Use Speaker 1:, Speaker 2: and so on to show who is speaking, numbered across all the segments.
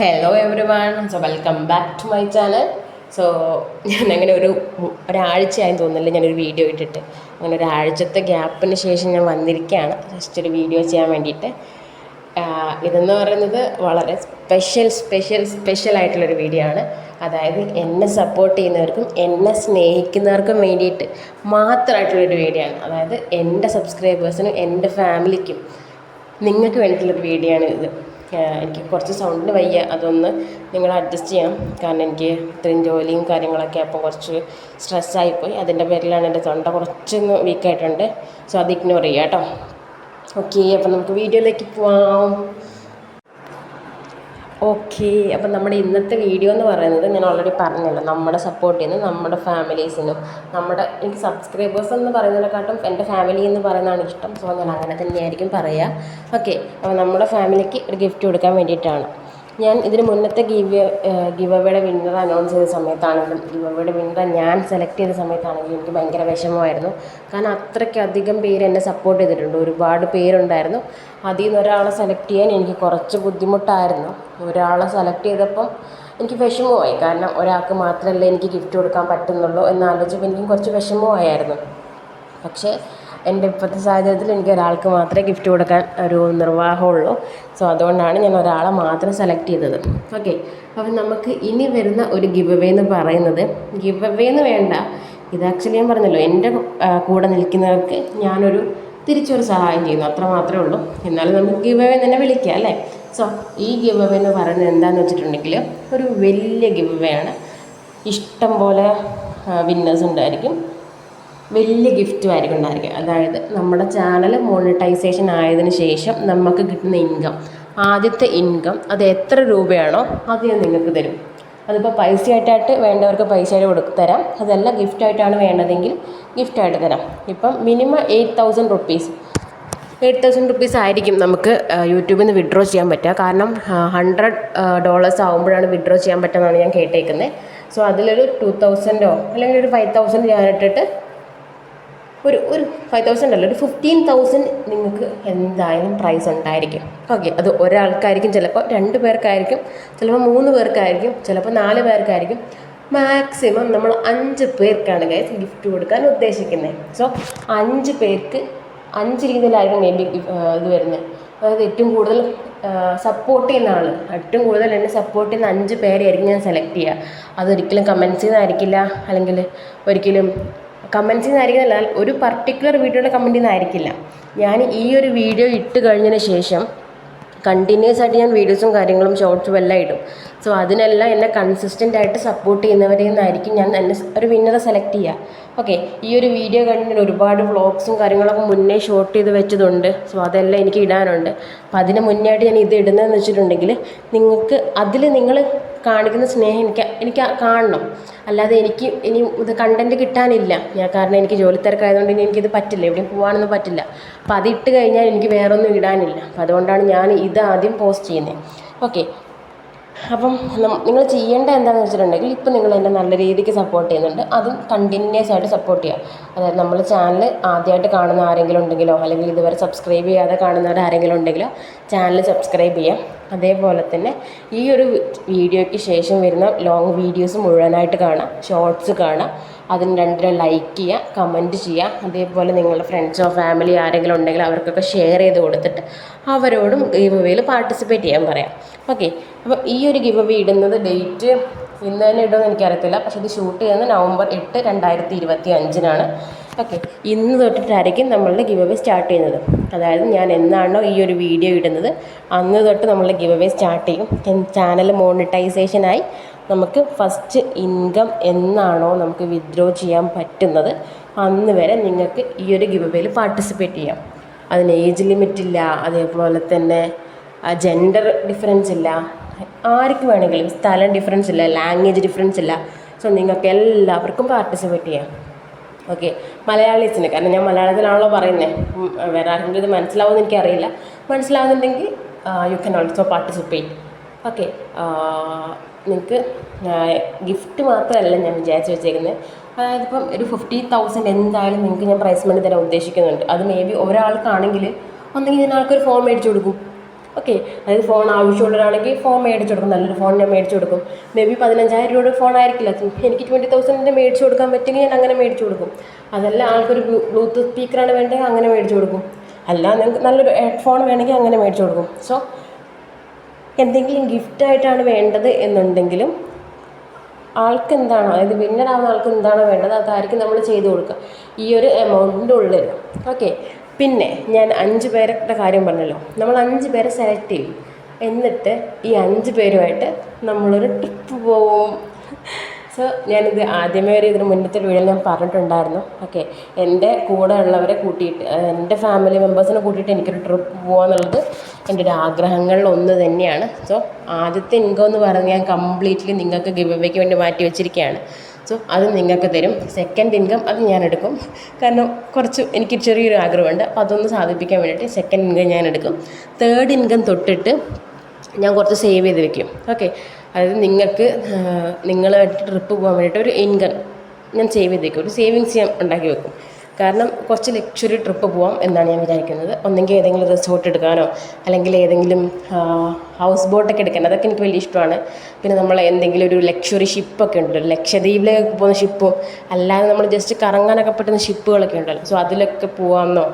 Speaker 1: Hello everyone so welcome back to my channel so ഞാൻ അങ്ങനെ ഒരു ഒരാഴ്ചയായി തോന്നുന്നില്ല ഞാനൊരു വീഡിയോ ഇട്ടിട്ട്. അങ്ങനെ ഒരാഴ്ചത്തെ ഗ്യാപ്പിന് ശേഷം ഞാൻ വന്നിരിക്കുകയാണ്. ജസ്റ്റ് ഒരു വീഡിയോ ചെയ്യാൻ വേണ്ടിയിട്ട്. ഇതെന്ന് പറയുന്നത് വളരെ സ്പെഷ്യൽ സ്പെഷ്യൽ സ്പെഷ്യൽ ആയിട്ടുള്ളൊരു വീഡിയോ ആണ്. അതായത് എന്നെ സപ്പോർട്ട് ചെയ്യുന്നവർക്കും എന്നെ സ്നേഹിക്കുന്നവർക്കും വേണ്ടിയിട്ട് മാത്രമായിട്ടുള്ളൊരു വീഡിയോ ആണ്. അതായത് എന്റെ സബ്സ്ക്രൈബേഴ്സിനും എന്റെ ഫാമിലിക്കും നിങ്ങൾക്ക് വേണ്ടിയിട്ടുള്ളൊരു വീഡിയോ ആണ് ഇത്. എനിക്ക് കുറച്ച് സൗണ്ടിന് വയ്യ. അതൊന്ന് നിങ്ങൾ അഡ്ജസ്റ്റ് ചെയ്യാം. കാരണം എനിക്ക് ഇത്രയും ജോലിയും കാര്യങ്ങളൊക്കെ അപ്പോൾ കുറച്ച് സ്ട്രെസ്സായിപ്പോയി അതിന്റെ പേരിലാണ് എന്റെ തൊണ്ട കുറച്ചൊന്ന് വീക്കായിട്ടുണ്ട് സോ അത് ഇഗ്നോർ ചെയ്യുക കേട്ടോ. ഓക്കെ അപ്പം നമുക്ക് വീഡിയോയിലേക്ക് പോവാം. ഓക്കെ അപ്പം നമ്മുടെ ഇന്നത്തെ വീഡിയോ എന്ന് പറയുന്നത് ഞാൻ ഓൾറെഡി പറഞ്ഞല്ലോ നമ്മുടെ സപ്പോർട്ട് ചെയ്യുന്ന നമ്മുടെ ഫാമിലീസിനും നമ്മുടെ എനിക്ക് സബ്സ്ക്രൈബേഴ്സ് എന്ന് പറയുന്നതിനെക്കാട്ടും എന്റെ ഫാമിലി എന്ന് പറയുന്നതാണ് ഇഷ്ടം. സോ ഞാൻ അങ്ങനെ തന്നെയായിരിക്കും പറയുക ഓക്കെ അപ്പോൾ നമ്മുടെ ഫാമിലിക്ക് ഒരു ഗിഫ്റ്റ് കൊടുക്കാൻ വേണ്ടിയിട്ടാണ്. ഞാൻ ഇതിന് മുന്നത്തെ ഗിവ് ഗിവ് അവയുടെ വിന്നർ അനൗൺസ് ചെയ്ത സമയത്താണെങ്കിലും ഗിവ് അവയുടെ വിന്നർ ഞാൻ സെലക്ട് ചെയ്ത സമയത്താണെങ്കിലും എനിക്ക് ഭയങ്കര വിഷമമായിരുന്നു. കാരണം അത്രയ്ക്കധികം പേര് എന്നെ സപ്പോർട്ട് ചെയ്തിട്ടുണ്ട്. ഒരുപാട് പേരുണ്ടായിരുന്നു. അതിൽ നിന്ന് ഒരാളെ സെലക്ട് ചെയ്യാൻ എനിക്ക് കുറച്ച് ബുദ്ധിമുട്ടായിരുന്നു. ഒരാളെ സെലക്ട് ചെയ്തപ്പം എനിക്ക് വിഷമമായി. കാരണം ഒരാൾക്ക് മാത്രമല്ലേ എനിക്ക് ഗിഫ്റ്റ് കൊടുക്കാൻ പറ്റുന്നുള്ളൂ എന്നാലോചിച്ചപ്പോൾ എനിക്കും കുറച്ച് വിഷമമായിരുന്നു. പക്ഷേ എന്റെ ഇപ്പോഴത്തെ സാഹചര്യത്തിൽ എനിക്ക് ഒരാൾക്ക് മാത്രമേ ഗിഫ്റ്റ് കൊടുക്കാൻ ഒരു നിർവാഹമുള്ളൂ. സോ അതുകൊണ്ടാണ് ഞാൻ ഒരാളെ മാത്രം സെലക്ട് ചെയ്തത്. ഓക്കെ അപ്പം നമുക്ക് ഇനി വരുന്ന ഒരു ഗിവ് എന്ന് പറയുന്നത് ഗിവ് എന്ന് വേണ്ട. ഇത് ആക്ച്വലി ഞാൻ പറഞ്ഞല്ലോ എന്റെ കൂടെ നിൽക്കുന്നവർക്ക് ഞാനൊരു തിരിച്ചൊരു സഹായം ചെയ്യുന്നു. അത്ര മാത്രമേ ഉള്ളൂ. എന്നാലും നമുക്ക് ഗിവ് അവേ തന്നെ വിളിക്കാം അല്ലേ? സോ ഈ ഗിവ് എന്ന് പറയുന്നത് എന്താണെന്ന് വെച്ചിട്ടുണ്ടെങ്കിൽ ഒരു വലിയ ഗിവ് ആണ്. ഇഷ്ടം പോലെ വിന്നേഴ്സ് ഉണ്ടായിരിക്കും. വലിയ ഗിഫ്റ്റും ആയിരിക്കും ഉണ്ടായിരിക്കുക. അതായത് നമ്മുടെ ചാനൽ മോണിറ്റൈസേഷൻ ആയതിന് ശേഷം നമുക്ക് കിട്ടുന്ന ഇൻകം ആദ്യത്തെ ഇൻകം അത് എത്ര രൂപയാണോ അത് ഞാൻ നിങ്ങൾക്ക് തരും. അതിപ്പോൾ പൈസയായിട്ടായിട്ട് വേണ്ടവർക്ക് പൈസയായിട്ട് കൊടുത്ത് തരാം. അതല്ല ഗിഫ്റ്റായിട്ടാണ് വേണ്ടതെങ്കിൽ ഗിഫ്റ്റായിട്ട് തരാം. ഇപ്പം minimum eight thousand rupees eight thousand rupees ആയിരിക്കും നമുക്ക് യൂട്യൂബിൽ നിന്ന് വിഡ്രോ ചെയ്യാൻ പറ്റുക. കാരണം ഹൺഡ്രഡ് ഡോളേഴ്സ് ആകുമ്പോഴാണ് വിഡ്രോ ചെയ്യാൻ പറ്റുമെന്നാണ് ഞാൻ കേട്ടേക്കുന്നത് സോ അതിലൊരു ടു തൗസൻഡോ അല്ലെങ്കിൽ ഒരു ഫൈവ് തൗസൻഡ് ഞാനിട്ടിട്ട് ഒരു ഒരു ഫൈവ് തൗസൻഡ് അല്ല ഒരു ഫിഫ്റ്റീൻ തൗസൻഡ് നിങ്ങൾക്ക് എന്തായാലും പ്രൈസ് ഉണ്ടായിരിക്കും. ഓക്കെ അത് ഒരാൾക്കായിരിക്കും ചിലപ്പോൾ രണ്ട് പേർക്കായിരിക്കും ചിലപ്പോൾ മൂന്ന് പേർക്കായിരിക്കും ചിലപ്പോൾ നാല് പേർക്കായിരിക്കും. മാക്സിമം നമ്മൾ അഞ്ച് പേർക്കാണ് ഗൈസ് ഗിഫ്റ്റ് കൊടുക്കാൻ ഉദ്ദേശിക്കുന്നത് സോ അഞ്ച് പേർക്ക് അഞ്ച് രീതിയിലായിരിക്കും മേ ബി ഇത് വരുന്നത് അതായത് ഏറ്റവും കൂടുതൽ സപ്പോർട്ട് ചെയ്യുന്ന ആൾ ഏറ്റവും കൂടുതൽ എന്നെ സപ്പോർട്ട് ചെയ്യുന്ന അഞ്ച് പേരെയായിരിക്കും ഞാൻ സെലക്ട് ചെയ്യുക. അതൊരിക്കലും കമൻസിൽ നിന്നായിരിക്കില്ല അല്ലെങ്കിൽ ഒരിക്കലും കമൻസിൽ നിന്നായിരിക്കുന്നില്ല ഒരു പർട്ടിക്കുലർ വീഡിയോയുടെ കമന്റിൽ നിന്നായിരിക്കില്ല ഞാൻ ഈ ഒരു വീഡിയോ ഇട്ട് കഴിഞ്ഞതിന് ശേഷം കണ്ടിന്യൂസ് ആയിട്ട് ഞാൻ വീഡിയോസും കാര്യങ്ങളും ഷോർട്സും എല്ലാം ഇടും. സോ അതിനെല്ലാം എന്നെ കൺസിസ്റ്റന്റ് ആയിട്ട് സപ്പോർട്ട് ചെയ്യുന്നവരിൽ നിന്നായിരിക്കും ഞാൻ എന്നെ ഒരു വിന്നറെ സെലക്ട് ചെയ്യുക ഓക്കെ ഈ ഒരു വീഡിയോ കണ്ടിട്ട് ഒരുപാട് വ്ളോഗ്സും കാര്യങ്ങളൊക്കെ മുന്നേ ഷോർട്ട് ചെയ്ത് വെച്ചതുണ്ട്. സോ അതെല്ലാം എനിക്ക് ഇടാനുണ്ട്. അപ്പം അതിന് മുന്നേ ആയിട്ട് ഞാൻ ഇത് ഇടുന്നതെന്ന് വെച്ചിട്ടുണ്ടെങ്കിൽ നിങ്ങൾക്ക് അതിൽ നിങ്ങൾ കാണിക്കുന്ന സ്നേഹം എനിക്ക് എനിക്ക് കാണണം. അല്ലാതെ എനിക്ക് ഇനി ഇത് കണ്ടന്റ് കിട്ടാനില്ല. ഞാൻ കാരണം എനിക്ക് ജോലി തിരക്കായതുകൊണ്ട് ഇനി എനിക്കിത് പറ്റില്ല. എവിടെയും പോകാനൊന്നും പറ്റില്ല. അപ്പോൾ അത് ഇട്ട് കഴിഞ്ഞാൽ എനിക്ക് വേറൊന്നും ഇടാനില്ല. അപ്പോൾ അതുകൊണ്ടാണ് ഞാൻ ഇത് ആദ്യം പോസ്റ്റ് ചെയ്യുന്നത് ഓക്കെ അപ്പം നിങ്ങൾ ചെയ്യേണ്ട എന്താണെന്ന് വെച്ചിട്ടുണ്ടെങ്കിൽ ഇപ്പം നിങ്ങൾ എന്നെ നല്ല രീതിക്ക് സപ്പോർട്ട് ചെയ്യുന്നുണ്ട്. അതും കണ്ടിന്യൂസ് ആയിട്ട് സപ്പോർട്ട് ചെയ്യുക അതായത് നമ്മൾ ചാനൽ ആദ്യമായിട്ട് കാണുന്ന ആരെങ്കിലും ഉണ്ടെങ്കിലോ അല്ലെങ്കിൽ ഇതുവരെ സബ്സ്ക്രൈബ് ചെയ്യാതെ കാണുന്നവർ ആരെങ്കിലും ഉണ്ടെങ്കിലോ ചാനൽ സബ്സ്ക്രൈബ് ചെയ്യാം. അതേപോലെ തന്നെ ഈ ഒരു വീഡിയോയ്ക്ക് ശേഷം വരുന്ന ലോങ് വീഡിയോസ് മുഴുവനായിട്ട് കാണാം. ഷോർട്സ് കാണാം. അതിന് രണ്ടിനും ലൈക്ക് ചെയ്യുക കമന്റ് ചെയ്യുക. അതേപോലെ നിങ്ങളുടെ ഫ്രണ്ട്സോ ഫാമിലി ആരെങ്കിലും ഉണ്ടെങ്കിൽ അവർക്കൊക്കെ ഷെയർ ചെയ്ത് കൊടുത്തിട്ട് അവരോടും ഗിവ് അവേയിൽ പാർട്ടിസിപ്പേറ്റ് ചെയ്യാൻ പറയാം. ഓക്കെ അപ്പോൾ ഈ ഒരു ഗിവ് അവേ ഇടുന്നത് ഡേറ്റ് ഇന്ന് തന്നെ ഇടുമെന്ന് എനിക്കറിയത്തില്ല. പക്ഷേ ഇത് ഷൂട്ട് ചെയ്യുന്നത് നവംബർ എട്ട് രണ്ടായിരത്തി ഇരുപത്തി അഞ്ചിനാണ് ഓക്കെ ഇന്ന് തൊട്ടിട്ടായിരിക്കും നമ്മളുടെ ഗിവ് അവേ സ്റ്റാർട്ട് ചെയ്യുന്നത്. അതായത് ഞാൻ എന്നാണോ ഈ ഒരു വീഡിയോ ഇടുന്നത് അന്ന് തൊട്ട് നമ്മളുടെ ഗിവ് അവേ സ്റ്റാർട്ട് ചെയ്യും ചാനൽ മോണിറ്റൈസേഷനായി നമുക്ക് ഫസ്റ്റ് ഇൻകം എന്നാണോ നമുക്ക് വിത്ഡ്രോ ചെയ്യാൻ പറ്റുന്നത് അന്ന് വരെ നിങ്ങൾക്ക് ഈ ഒരു ഗിവ് അവേയിൽ പാർട്ടിസിപ്പേറ്റ് ചെയ്യാം. അതിന് ഏജ് ലിമിറ്റ് ഇല്ല അതേപോലെ തന്നെ ജെൻഡർ ഡിഫറൻസ് ഇല്ല ആർക്ക് വേണമെങ്കിലും സ്ഥലം ഡിഫറൻസ് ഇല്ല ലാംഗ്വേജ് ഡിഫറൻസ് ഇല്ല. സോ നിങ്ങൾക്ക് എല്ലാവർക്കും പാർട്ടിസിപ്പേറ്റ് ചെയ്യാം. ഓക്കെ മലയാളീസിന് കാരണം ഞാൻ മലയാളത്തിലാണല്ലോ പറയുന്നത് വേറെ ആരെങ്കിലും ഇത് മനസ്സിലാവുമെന്ന് എനിക്കറിയില്ല. മനസ്സിലാവുന്നുണ്ടെങ്കിൽ you can also participate okay നിങ്ങൾക്ക് ഗിഫ്റ്റ് മാത്രമല്ല ഞാൻ വിചാരിച്ച് വെച്ചേക്കുന്നത് അതായത് ഇപ്പം ഒരു ഫിഫ്റ്റി തൗസൻഡ് എന്തായാലും നിങ്ങൾക്ക് ഞാൻ പ്രൈസ് മണി തരാൻ ഉദ്ദേശിക്കുന്നുണ്ട്. അത് മേ ബി ഒരാൾക്കാണെങ്കിൽ ഒന്നെങ്കിൽ ഞാൻ ആൾക്കൊരു ഫോം മേടിച്ചു കൊടുക്കും. ഓക്കെ അതായത് ഫോൺ ആവശ്യമുള്ള ഒരാളെങ്കിൽ ഫോൺ മേടിച്ചു കൊടുക്കും. നല്ലൊരു ഫോൺ ഞാൻ മേടിച്ചു കൊടുക്കും. മേ ബി പതിനഞ്ചായിരം രൂപയുടെ ഫോൺ ആയിരിക്കില്ല. എനിക്ക് ട്വന്റി തൗസൻഡിന്റെ മേടിച്ചു കൊടുക്കാൻ പറ്റുമെങ്കിൽ ഞാൻ അങ്ങനെ മേടിച്ചു കൊടുക്കും. അതല്ല ആൾക്കൊരു ബ്ലൂ ബ്ലൂടൂത്ത് സ്പീക്കറാണ് വേണ്ടത് അങ്ങനെ മേടിച്ചു കൊടുക്കും. അല്ല നിങ്ങൾക്ക് നല്ലൊരു ഹെഡ്ഫോൺ വേണമെങ്കിൽ അങ്ങനെ മേടിച്ചു കൊടുക്കും. സോ എന്തെങ്കിലും ഗിഫ്റ്റായിട്ടാണ് വേണ്ടത് എന്നുണ്ടെങ്കിലും ആൾക്ക് എന്താണോ അതായത് വിന്നറാവുന്ന ആൾക്ക് എന്താണോ വേണ്ടത്? അതായിരിക്കും നമ്മൾ ചെയ്തു കൊടുക്കുക. ഈ ഒരു എമൗണ്ടിന്റെ ഉള്ളിൽ. ഓക്കെ പിന്നെ ഞാൻ അഞ്ച് പേരുടെ കാര്യം പറഞ്ഞല്ലോ. നമ്മൾ അഞ്ച് പേരെ സെലക്ട് ചെയ്യും. എന്നിട്ട് ഈ അഞ്ച് പേരുമായിട്ട് നമ്മളൊരു ട്രിപ്പ് പോവും. സോ ഞാനിത് ആദ്യമേ ഒരു ഇതിന് മുന്നത്തെ വീഡിയോയിൽ ഞാൻ പറഞ്ഞിട്ടുണ്ടായിരുന്നു. ഓക്കെ എന്റെ കൂടെ ഉള്ളവരെ കൂട്ടിയിട്ട് എന്റെ ഫാമിലി മെമ്പേഴ്സിനെ കൂട്ടിയിട്ട് എനിക്കൊരു ട്രിപ്പ് പോകാന്നുള്ളത് എന്റെ ഒരു ആഗ്രഹങ്ങളിൽ ഒന്ന് തന്നെയാണ്. സോ ആദ്യത്തെ ഇൻകം എന്ന് പറഞ്ഞ് ഞാൻ കംപ്ലീറ്റ്ലി നിങ്ങൾക്ക് ഗിവ് വേണ്ടി മാറ്റി വെച്ചിരിക്കുകയാണ്. സോ അത് നിങ്ങൾക്ക് തരും. സെക്കൻഡ് ഇൻകം അത് ഞാൻ എടുക്കും. കാരണം കുറച്ച് എനിക്ക് ചെറിയൊരു ആഗ്രഹമുണ്ട്. അപ്പോൾ അതൊന്ന് സാധിപ്പിക്കാൻ വേണ്ടിയിട്ട് സെക്കൻഡ് ഇൻകം ഞാൻ എടുക്കും. തേർഡ് ഇൻകം തൊട്ടിട്ട് ഞാൻ കുറച്ച് സേവ് ചെയ്ത് വെക്കും. ഓക്കെ അതായത് നിങ്ങൾക്ക് നിങ്ങളായിട്ട് ട്രിപ്പ് പോകാൻ വേണ്ടിയിട്ട് ഒരു ഇൻകം ഞാൻ സേവ് ചെയ്ത് വെക്കും. ഒരു സേവിങ്സ് ഞാൻ ഉണ്ടാക്കി വെക്കും. കാരണം കുറച്ച് ലക്ഷറി ട്രിപ്പ് പോവാം എന്നാണ് ഞാൻ വിചാരിക്കുന്നത്. ഒന്നെങ്കിൽ ഏതെങ്കിലും റിസോർട്ട് എടുക്കാനോ അല്ലെങ്കിൽ ഏതെങ്കിലും ഹൗസ് ബോട്ടൊക്കെ എടുക്കാനോ അതൊക്കെ എനിക്ക് വലിയ ഇഷ്ടമാണ്. പിന്നെ നമ്മൾ എന്തെങ്കിലും ഒരു ലക്ഷറി ഷിപ്പൊക്കെ ഉണ്ടല്ലോ. ലക്ഷദ്വീപിലേക്ക് പോകുന്ന ഷിപ്പും അല്ലാതെ നമ്മൾ ജസ്റ്റ് കറങ്ങാനൊക്കെ പറ്റുന്ന ഷിപ്പുകളൊക്കെ ഉണ്ടല്ലോ. സോ അതിലൊക്കെ പോകാമെന്നോ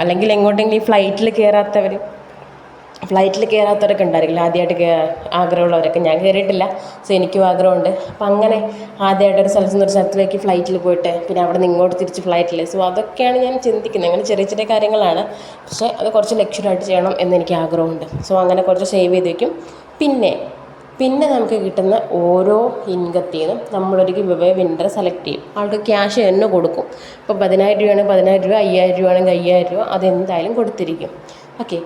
Speaker 1: അല്ലെങ്കിൽ എങ്ങോട്ടെങ്കിലും ഫ്ലൈറ്റിൽ കയറാത്തവർ ഫ്ലൈറ്റിൽ കയറാത്തവരൊക്കെ ഉണ്ടായിരിക്കില്ല ആദ്യമായിട്ട് കേ ആഗ്രഹമുള്ളവരൊക്കെ. ഞാൻ കയറിയിട്ടില്ല. സോ എനിക്കും ആഗ്രഹമുണ്ട്. അപ്പം അങ്ങനെ ആദ്യമായിട്ട് ഒരു സ്ഥലത്ത് നിന്ന് ഒരു സ്ഥലത്തിലേക്ക് ഫ്ലൈറ്റിൽ പോയിട്ട് പിന്നെ അവിടെ നിന്ന് ഇങ്ങോട്ട് തിരിച്ച് ഫ്ലൈറ്റിൽ സോ അതൊക്കെയാണ് ഞാൻ ചിന്തിക്കുന്നത്. അങ്ങനെ ചെറിയ ചെറിയ കാര്യങ്ങളാണ്. പക്ഷേ അത് കുറച്ച് ലക്ഷ്യമായിട്ട് ചെയ്യണം എന്ന് എനിക്ക് ആഗ്രഹമുണ്ട്. സോ അങ്ങനെ കുറച്ച് സേവ് ചെയ്ത് വയ്ക്കും പിന്നെ പിന്നെ നമുക്ക് കിട്ടുന്ന ഓരോ ഇൻകത്തിൽ നിന്നും നമ്മളൊരു ഗിവ് വിൻഡർ സെലക്ട് ചെയ്യും. ആൾക്ക് ക്യാഷ് തന്നെ കൊടുക്കും. ഇപ്പോൾ പതിനായിരം രൂപയാണെങ്കിൽ പതിനായിരം രൂപ അയ്യായിരം രൂപ ആണെങ്കിൽ അയ്യായിരം രൂപ അതെന്തായാലും കൊടുത്തിരിക്കും. ഓക്കെ.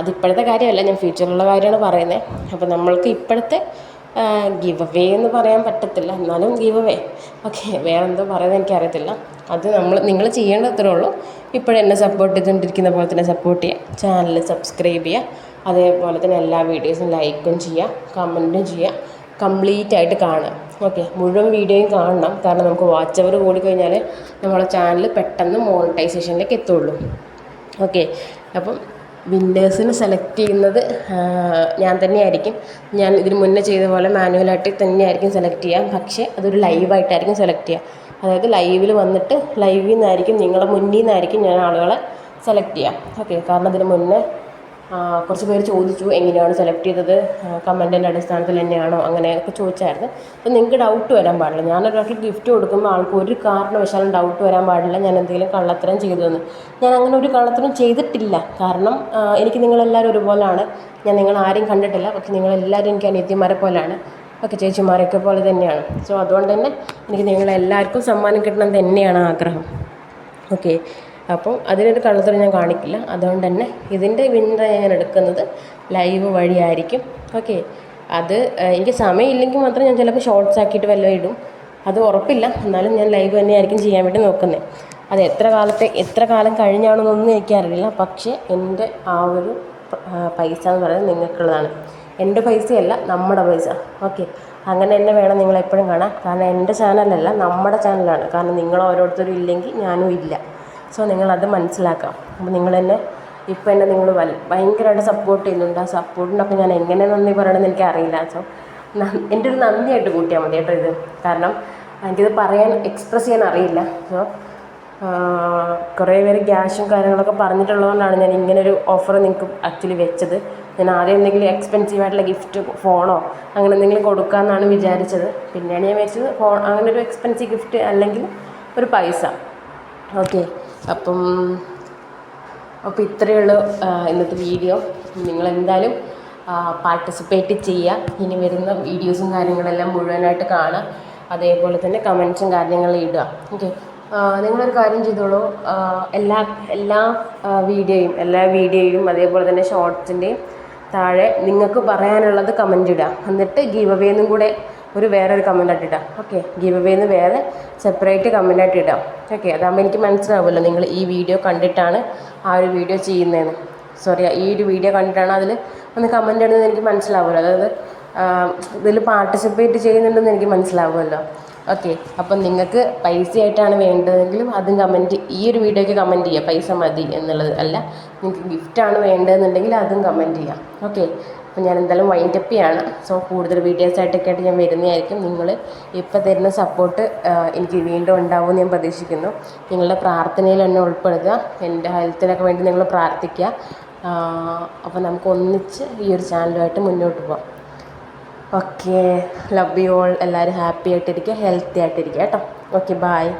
Speaker 1: അതിപ്പോഴത്തെ കാര്യമല്ല ഞാൻ ഫ്യൂച്ചറിലുള്ള കാര്യമാണ് പറയുന്നത് അപ്പോൾ നമ്മൾക്ക് ഇപ്പോഴത്തെ ഗിവ് അവേ എന്ന് പറയാൻ പറ്റത്തില്ല. എന്നാലും ഗിവ് അവേ ഓക്കെ വേറെ എന്തോ പറയുന്നത് എനിക്കറിയത്തില്ല. അത് നമ്മൾ നിങ്ങൾ ചെയ്യേണ്ടത് അത്രേ ഉള്ളൂ. ഇപ്പോഴെന്നെ സപ്പോർട്ട് ചെയ്തുകൊണ്ടിരിക്കുന്ന പോലെ തന്നെ സപ്പോർട്ട് ചെയ്യുക ചാനൽ സബ്സ്ക്രൈബ് ചെയ്യുക അതേപോലെ തന്നെ എല്ലാ വീഡിയോസും ലൈക്കും ചെയ്യുക കമന്റും ചെയ്യുക കംപ്ലീറ്റ് ആയിട്ട് കാണുക ഓക്കെ മുഴുവൻ വീഡിയോയും കാണണം. കാരണം നമുക്ക് വാച്ച് അവർ കൂടിക്കഴിഞ്ഞാൽ നമ്മളെ ചാനൽ പെട്ടെന്ന് മോണിറ്റൈസേഷനിലേക്ക് എത്തുള്ളൂ. ഓക്കെ അപ്പം വിന്നേഴ്സിന് സെലക്ട് ചെയ്യുന്നത് ഞാൻ തന്നെയായിരിക്കും. ഞാൻ ഇതിന് മുന്നേ ചെയ്ത പോലെ മാനുവലായിട്ട് തന്നെയായിരിക്കും സെലക്ട് ചെയ്യാം. പക്ഷേ അതൊരു ലൈവായിട്ടായിരിക്കും സെലക്ട് ചെയ്യുക അതായത് ലൈവിൽ വന്നിട്ട് ലൈവിൽ നിന്നായിരിക്കും നിങ്ങളുടെ മുന്നിൽ നിന്നായിരിക്കും ഞാൻ ആളുകളെ സെലക്ട് ചെയ്യുക ഓക്കെ കാരണം ഇതിന് മുന്നേ കുറച്ച് പേര് ചോദിച്ചു എങ്ങനെയാണ് സെലക്ട് ചെയ്തത്? കമന്റിന്റെ അടിസ്ഥാനത്തിൽ തന്നെയാണോ? അങ്ങനെയൊക്കെ ചോദിച്ചായിരുന്നു. അപ്പോൾ നിങ്ങൾക്ക് ഡൗട്ട് വരാൻ പാടില്ല. ഞാൻ ഞാനൊരാൾക്ക് ഗിഫ്റ്റ് കൊടുക്കുമ്പോൾ ആൾക്ക് ഒരു കാരണവശാലും ഡൗട്ട് വരാൻ പാടില്ല. ഞാൻ എന്തെങ്കിലും കള്ളത്തരം ചെയ്തു എന്ന്. ഞാൻ അങ്ങനെ ഒരു കള്ളത്തരം ചെയ്തിട്ടില്ല. കാരണം എനിക്ക് നിങ്ങളെല്ലാവരും ഒരുപോലെയാണ് ഞാൻ നിങ്ങൾ ആരെയും കണ്ടിട്ടില്ല. പക്ഷെ നിങ്ങളെല്ലാവരും എനിക്ക് അനിയത്തിമാരെ പോലെയാണ്. ഒക്കെ ചേച്ചിമാരൊക്കെ പോലെ തന്നെയാണ്. സോ അതുകൊണ്ട് തന്നെ എനിക്ക് നിങ്ങളെല്ലാവർക്കും സമ്മാനം കിട്ടണം തന്നെയാണ് ആഗ്രഹം. ഓക്കെ അപ്പോൾ അതിനൊരു കള്ളത്തരം ഞാൻ കാണിക്കില്ല. അതുകൊണ്ട് തന്നെ ഇതിന്റെ വിൻഡ ഞാൻ എടുക്കുന്നത് ലൈവ് വഴിയായിരിക്കും. ഓക്കെ അത് എനിക്ക് സമയമില്ലെങ്കിൽ മാത്രം ഞാൻ ചിലപ്പോൾ ഷോർട്സ് ആക്കിയിട്ട് വല്ലതും ഇടും. അത് ഉറപ്പില്ല. എന്നാലും ഞാൻ ലൈവ് തന്നെയായിരിക്കും ചെയ്യാൻ വേണ്ടി നോക്കുന്നത് അത് എത്ര കാലത്തെ എത്ര കാലം കഴിഞ്ഞാണെന്നൊന്നും എനിക്കറിയില്ല. പക്ഷേ എന്റെ ആ ഒരു പൈസ എന്ന് പറയുന്നത് നിങ്ങൾക്കുള്ളതാണ്. എന്റെ പൈസയല്ല നമ്മുടെ പൈസ. ഓക്കെ അങ്ങനെ തന്നെ വേണം നിങ്ങളെപ്പോഴും കാണാൻ. കാരണം എന്റെ ചാനലല്ല നമ്മുടെ ചാനലാണ് കാരണം നിങ്ങൾ ഓരോരുത്തരും ഇല്ലെങ്കിൽ ഞാനും ഇല്ല. സോ നിങ്ങളത് മനസ്സിലാക്കാം. അപ്പോൾ നിങ്ങൾ തന്നെ ഇപ്പം എന്നെ നിങ്ങൾ വൽ ഭയങ്കരമായിട്ട് സപ്പോർട്ട് ചെയ്യുന്നുണ്ട്. ആ സപ്പോർട്ടിനൊക്കെ ഞാൻ എങ്ങനെ നന്ദി പറയണമെന്ന് എനിക്കറിയില്ല സോ എന്റെ ഒരു നന്ദിയായിട്ട് കൂട്ടിയാൽ മതി കേട്ടോ ഇത്. കാരണം എനിക്കിത് പറയാൻ എക്സ്പ്രസ് ചെയ്യാൻ അറിയില്ല. സോ കുറേ പേര് ക്യാഷും കാര്യങ്ങളൊക്കെ പറഞ്ഞിട്ടുള്ളതുകൊണ്ടാണ് ഞാൻ ഇങ്ങനൊരു ഓഫർ നിങ്ങൾക്ക് ആക്ച്വലി വെച്ചത്. ഞാൻ ആദ്യം എന്തെങ്കിലും എക്സ്പെൻസീവ് ആയിട്ടുള്ള ഗിഫ്റ്റ് ഫോണോ അങ്ങനെ എന്തെങ്കിലും കൊടുക്കാമെന്നാണ് വിചാരിച്ചത്. പിന്നെയാണ് ഞാൻ വിചാരിച്ചത് ഫോൺ അങ്ങനെ ഒരു എക്സ്പെൻസീവ് ഗിഫ്റ്റ് അല്ലെങ്കിൽ ഒരു പൈസ. ഓക്കെ അപ്പം അപ്പോൾ ഇത്രയേ ഉള്ളൂ ഇന്നത്തെ വീഡിയോ. നിങ്ങളെന്തായാലും പാർട്ടിസിപ്പേറ്റ് ചെയ്യുക ഇനി വരുന്ന വീഡിയോസും കാര്യങ്ങളെല്ലാം മുഴുവനായിട്ട് കാണുക അതേപോലെ തന്നെ കമൻസും കാര്യങ്ങളും ഇടുക. ഓക്കെ നിങ്ങളൊരു കാര്യം ചെയ്തോളൂ. എല്ലാ എല്ലാ വീഡിയോയും എല്ലാ വീഡിയോയും അതേപോലെ തന്നെ ഷോർട്സിന്റെയും താഴെ നിങ്ങൾക്ക് പറയാനുള്ളത് കമന്റ് ഇടുക. എന്നിട്ട് ഗീവ് അവേന്നും കൂടെ ഒരു വേറൊരു ഒരു കമന്റ് ആയിട്ട് ഇടാം. ഓക്കെ ഗീവ് അവേന്ന് വേറെ സെപ്പറേറ്റ് കമന്റ് ആയിട്ട് ഇടാം. ഓക്കെ അതാകുമ്പോൾ എനിക്ക് മനസ്സിലാവുമല്ലോ നിങ്ങൾ ഈ വീഡിയോ കണ്ടിട്ടാണ് ആ ഒരു വീഡിയോ ചെയ്യുന്നതെന്ന്. സോറി ഈ ഒരു വീഡിയോ കണ്ടിട്ടാണ് അതിൽ ഒന്ന് കമന്റ് ഇടുന്നത് എനിക്ക് മനസ്സിലാവുമല്ലോ. അതായത് ഇതിൽ പാർട്ടിസിപ്പേറ്റ് ചെയ്യുന്നുണ്ടെന്ന് എനിക്ക് മനസ്സിലാവുമല്ലോ. ഓക്കെ അപ്പം നിങ്ങൾക്ക് പൈസയായിട്ടാണ് വേണ്ടതെങ്കിലും അതും കമന്റ് ഈ ഒരു വീഡിയോയ്ക്ക് കമന്റ് ചെയ്യുക പൈസ മതി എന്നുള്ളത് അല്ല നിങ്ങൾക്ക് ഗിഫ്റ്റാണ് വേണ്ടതെന്നുണ്ടെങ്കിൽ അതും കമന്റ് ചെയ്യാം. ഓക്കെ അപ്പം ഞാൻ എന്തായാലും വൈൻഡപ്പ് ചെയ്യാണ്. സോ കൂടുതൽ വീഡിയോസ് ആയിട്ടൊക്കെ ആയിട്ട് ഞാൻ വരുന്നതായിരിക്കും. നിങ്ങൾ ഇപ്പോൾ തരുന്ന സപ്പോർട്ട് എനിക്ക് വീണ്ടും ഉണ്ടാവുമെന്ന് ഞാൻ പ്രതീക്ഷിക്കുന്നു. നിങ്ങളുടെ പ്രാർത്ഥനയിൽ എന്നെ ഉൾപ്പെടുത്തുക. എന്റെ ഹെൽത്തിനൊക്കെ വേണ്ടി നിങ്ങൾ പ്രാർത്ഥിക്കുക. അപ്പോൾ നമുക്ക് ഒന്നിച്ച് ഈ ഒരു ചാനലുമായിട്ട് മുന്നോട്ട് പോകാം ഓക്കെ ലവ് യു ഓൾ എല്ലാവരും ഹാപ്പി ആയിട്ടിരിക്കുക ഹെൽത്തി ആയിട്ടിരിക്കുക കേട്ടോ. Okay bye